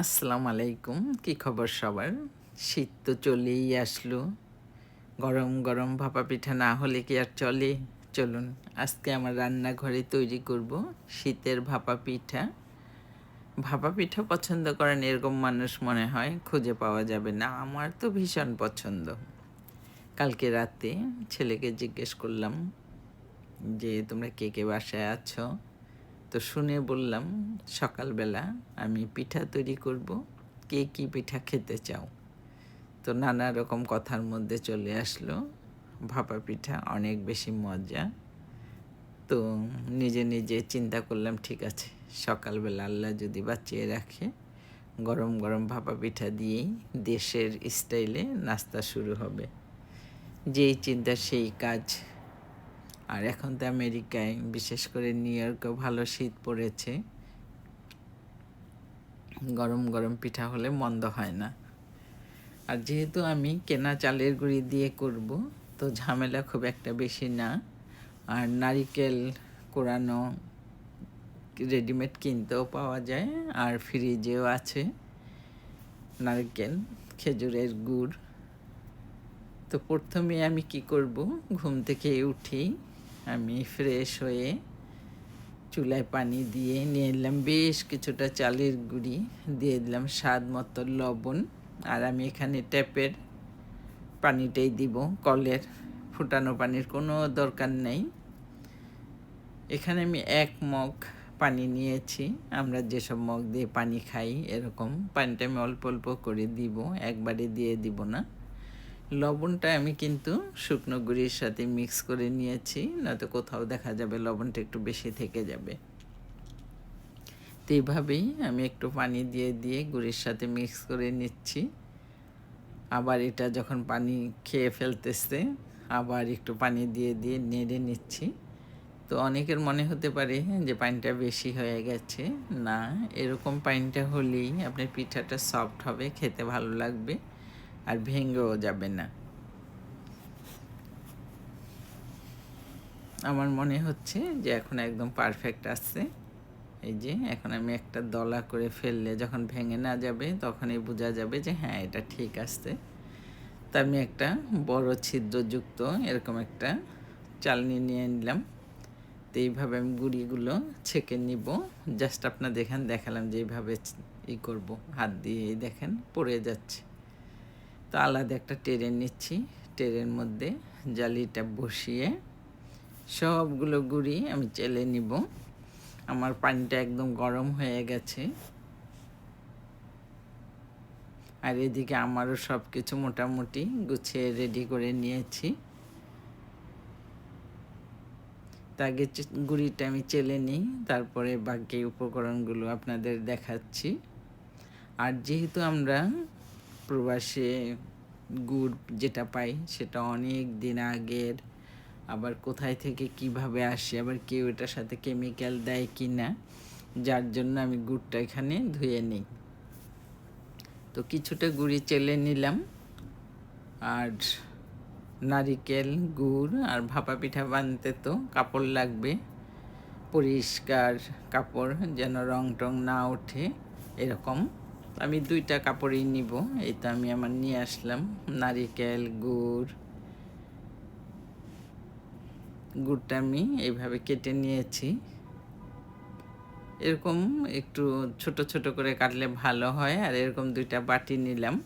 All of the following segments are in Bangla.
আসসালামু আলাইকুম। কি খবর সবার? শীত তো চলেই আসলো। গরম গরম ভাপা পিঠা না হলে কি আর চলে? চলুন, আজকে আমার রান্নাঘরে তৈরি করব শীতের ভাপা পিঠা। ভাপা পিঠা পছন্দ করেন এরকম মানুষ মনে হয়, খুঁজে পাওয়া যাবে না। আমার তো ভীষণ পছন্দ। কালকে রাতে ছেলেকে জিজ্ঞেস করলাম যে, তোমরা কে কে বাসায় আছো? তো শুনে বললাম, সকালবেলা আমি পিঠা তৈরি করব, কে কী পিঠা খেতে চাও? তো নানা রকম কথার মধ্যে চলে আসলো, ভাপা পিঠা অনেক বেশি মজা। তো নিজে নিজে চিন্তা করলাম, ঠিক আছে, সকালবেলা আল্লাহ যদি বাঁচিয়ে রাখে, গরম গরম ভাপা পিঠা দিয়েই দেশের স্টাইলে নাস্তা শুরু হবে। যেই চিন্তা, সেই কাজ আর এখন তো আমেরিকায়, বিশেষ করে নিউ ইয়র্কেও ভালো শীত পড়েছে। গরম গরম পিঠা হলে মন্দ হয় না। আর যেহেতু আমি কেনা চালের গুঁড়ি দিয়ে করব, তো ঝামেলা খুব একটা বেশি না। আর নারিকেল কোরানো রেডিমেড কিনতেও পাওয়া যায়, আর ফ্রিজেও আছে নারকেল, খেজুরের গুড়। তো প্রথমে আমি কি করব? ঘুম থেকে উঠেই আমি ফ্রেশ হয়ে চুলায় পানি দিয়ে নিয়ে এলাম বেশ কিছুটা চালের গুঁড়ি, দিয়ে দিলাম স্বাদ মতো লবণ। আর আমি এখানে ট্যাপের পানিটাই দিব, কলের। ফুটানো পানির কোনো দরকার নেই। এখানে আমি এক মগ পানি নিয়েছি। আমরা যেসব মগ দিয়ে পানি খাই, এরকম। পানিটা আমি অল্প অল্প করে দিব, একবারে দিয়ে দিব না। লবণটা আমি কিন্তু শুকনো গুঁড়ির সাথে মিক্স করে নিয়েছি, নয়তো কোথাও দেখা যাবে লবণটা একটু বেশি থেকে যাবে। তো এইভাবেই আমি একটু পানি দিয়ে দিয়ে গুঁড়ির সাথে মিক্স করে নিচ্ছি। আবার এটা যখন পানি খেয়ে ফেলতেছে, আবার একটু পানি দিয়ে দিয়ে নেড়ে নিচ্ছি। তো অনেকের মনে হতে পারে যে পানিটা বেশি হয়ে গেছে। না, এরকম পানিটা হলেই আপনার পিঠাটা সফট হবে, খেতে ভালো লাগবে। আর ভেঙেও যাবে না। আমার মনে হচ্ছে যে এখন একদম পারফেক্ট আসছে এই যে, এখন আমি একটা দলা করে ফেললে যখন ভেঙে না যাবে, তখনই বোঝা যাবে যে হ্যাঁ এটা ঠিক আসছে তা আমি একটা বড় ছিদ্রযুক্ত এরকম একটা চালনি নিয়ে নিলাম। তো এইভাবে আমি গুঁড়িগুলো ছেঁকে নিব। জাস্ট আপনার দেখেন দেখালাম যে এইভাবে ই করব। হাত দিয়ে দেখেন, পড়ে যাচ্ছে। তো আলাদা একটা ট্রেন নিচ্ছি। ট্রেনের মধ্যে জালিটা বসিয়ে সবগুলো গুঁড়ি আমি চেলে নিব। আমার পানিটা একদম গরম হয়ে গেছে। আর এদিকে আমারও সব কিছু মোটামুটি গুছিয়ে রেডি করে নিয়েছি। আগে গুঁড়িটা আমি চেলে নিই, তারপরে বাকি উপকরণগুলো আপনাদের দেখাচ্ছি। আর যেহেতু আমরা প্রবাসে গুড় যেটা পাই সেটা অনেক দিন আগের। আবার কোথায় থেকে কীভাবে আসে, আবার কেউ এটার সাথে কেমিক্যাল দেয় কি না যার জন্য আমি গুড়টা এখানে ধুয়ে নিই। তো কিছুটা গুড়ি চেলে নিলাম। আর নারিকেল, গুড় আর ভাপা পিঠা বানতে তো কাপড় লাগবে। পরিষ্কার কাপড় যেন রং টং না ওঠে, এরকম। আমি দুইটা কাপড়ই নিব। এই তো আমি আমার নিয়ে আসলাম। নারিকেল, গুড়। গুড়টা আমি এইভাবে কেটে নিয়েছি। এরকম একটু ছোট ছোট করে কাটলে ভালো হয়। আর এরকম দুইটা বাটি নিলাম।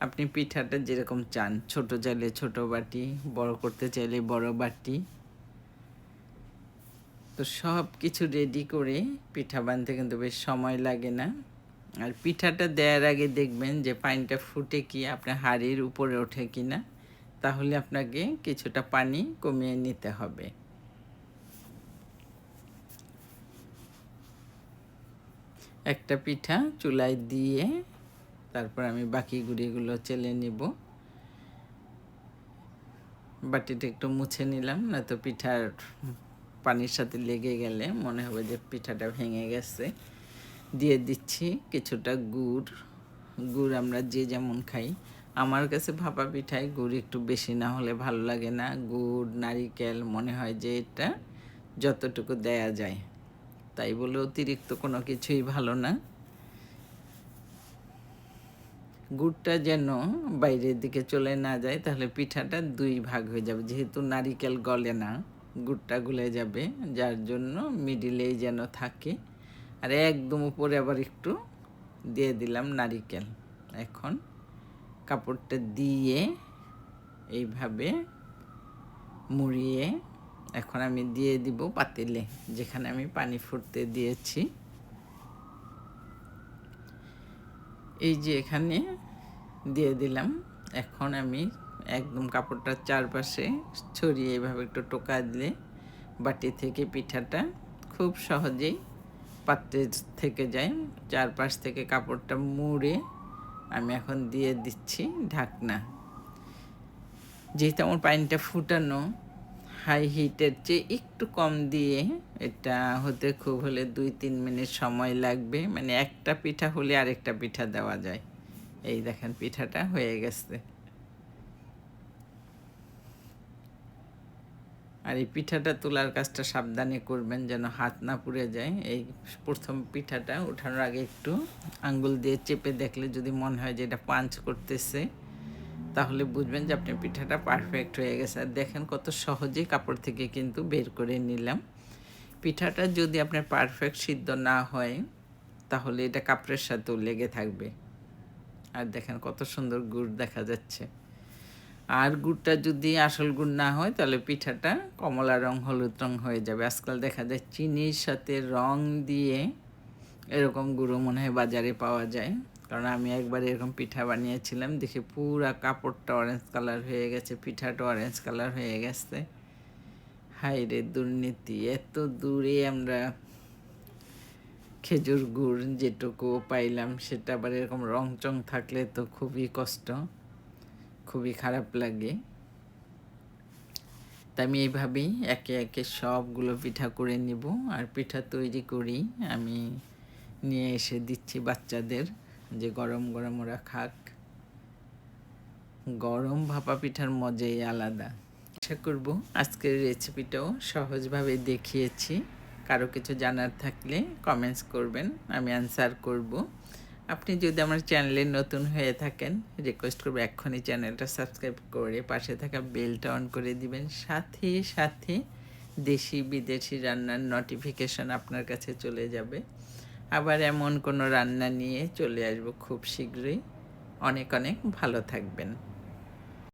আপনি পিঠাটা যেরকম চান। ছোট চাইলে ছোট বাটি, বড় করতে চাইলে বড় বাটি। তো সব কিছু রেডি করে পিঠা বানতে কিন্তু বেশ সময় লাগে না। আর পিঠাটা দেওয়ার আগে দেখবেন যে পানিটা ফুটে কি আপনার হাড়ির উপরে ওঠে কি না তাহলে আপনাকে কিছুটা পানি কমিয়ে নিতে হবে। একটা পিঠা চুলায় দিয়ে তারপর আমি বাকি গুঁড়িগুলো চেলে নিব। বাটিটা একটু মুছে নিলাম না তো পিঠার পানির সাথে লেগে গেলে মনে হবে যে পিঠাটা ভেঙে গেছে। দিয়ে দিচ্ছি কিছুটা গুড়। গুড় আমরা যে যেমন খাই। আমার কাছে ভাপা পিঠায় গুড় একটু বেশি না হলে ভালো লাগে না। গুড়, নারিকেল মনে হয় যে এটা যতটুকু দেয়া যায়। তাই বলে অতিরিক্ত কোনো কিছুই ভালো না। গুড়টা যেন বাইরের দিকে চলে না যায়, তাহলে পিঠাটা দুই ভাগ হয়ে যাবে। যেহেতু নারিকেল গলে না, গুড়টা গলে যাবে। যার জন্য মিডিলেই যেন থাকে। আর একদম উপরে আবার একটু দিয়ে দিলাম নারিকেল। এখন কাপড়টা দিয়ে এইভাবে মুড়িয়ে এখন আমি দিয়ে দিব পাতিলে, যেখানে আমি পানি ফুটতে দিয়েছি। এই যে এখানে দিয়ে দিলাম। এখন আমি একদম কাপড়টার চারপাশে ছড়িয়ে এভাবে একটু টোকা দিলে বাটি থেকে পিঠাটা খুব সহজেই পাত্রে থেকে যায় চারপাশ থেকে কাপড়টা মুড়ে আমি এখন দিয়ে দিচ্ছি ঢাকনা। যেহেতু আমার পানিটা ফুটানো হাই হিটের চেয়ে একটু কম দিয়ে এটা হতে খুব হলে দুই তিন মিনিট সময় লাগবে। মানে একটা পিঠা হলে আরেকটা পিঠা দেওয়া যায়। এই দেখেন পিঠাটা হয়ে গেছে। আর এই পিঠাটা তোলার কাজটা সাবধানে করবেন যেন হাত না পুড়ে যায়। এই প্রথম পিঠাটা ওঠানোর আগে একটু আঙ্গুল দিয়ে চেপে দেখলে যদি মনে হয় যে এটা পাঞ্চ করতেছে, তাহলে বুঝবেন যে আপনার পিঠাটা পারফেক্ট হয়ে গেছে। আর দেখেন কত সহজেই কাপড় থেকে কিন্তু বের করে নিলাম। পিঠাটা যদি আপনার পারফেক্ট সিদ্ধ না হয়, তাহলে এটা কাপড়ের সাথেও লেগে থাকবে। আর দেখেন কত সুন্দর গুড় দেখা যাচ্ছে। আর গুড়টা যদি আসল গুড় না হয়, তাহলে পিঠাটা কমলা রং, হলুদ রং হয়ে যাবে। আজকাল দেখা যায় চিনির সাথে রং দিয়ে এরকম গুঁড়ো মনে হয় বাজারে পাওয়া যায়। কারণ আমি একবার এরকম পিঠা বানিয়েছিলাম, দেখে পুরা কাপড়টা অরেঞ্জ কালার হয়ে গেছে, পিঠাটা অরেঞ্জ কালার হয়ে গেছে। হাই রে দুর্নীতি, এত দূরে আমরা খেজুর গুড় যেটুকু পাইলাম, সেটা আবার এরকম রং চং থাকলে তো খুবই কষ্ট। খুবই খারাপ লাগে। তা আমি এইভাবেই একে একে সবগুলো পিঠা করে নিব। আর পিঠা তৈরি করি। আমি নিয়ে এসে দিচ্ছি বাচ্চাদের যে গরম গরম ওরা খাক। গরম ভাপা পিঠার মজাই আলাদা। আশা করব আজকের রেসিপিটাও সহজভাবে দেখিয়েছি। কারও কিছু জানার থাকলে কমেন্টস করবেন, আমি অ্যান্সার করব। আপনি যদি আমার চ্যানেলে নতুন হয়ে থাকেন রিকোয়েস্ট করব এক্ষুনি চ্যানেলটা সাবস্ক্রাইব করে পাশে থাকা বেলটা অন করে দিবেন। সাথে সাথে দেশি, বিদেশি রান্নার নোটিফিকেশন আপনার কাছে চলে যাবে। আবার এমন কোনো রান্না নিয়ে চলে আসব খুব শীঘ্রই। অনেক অনেক ভালো থাকবেন।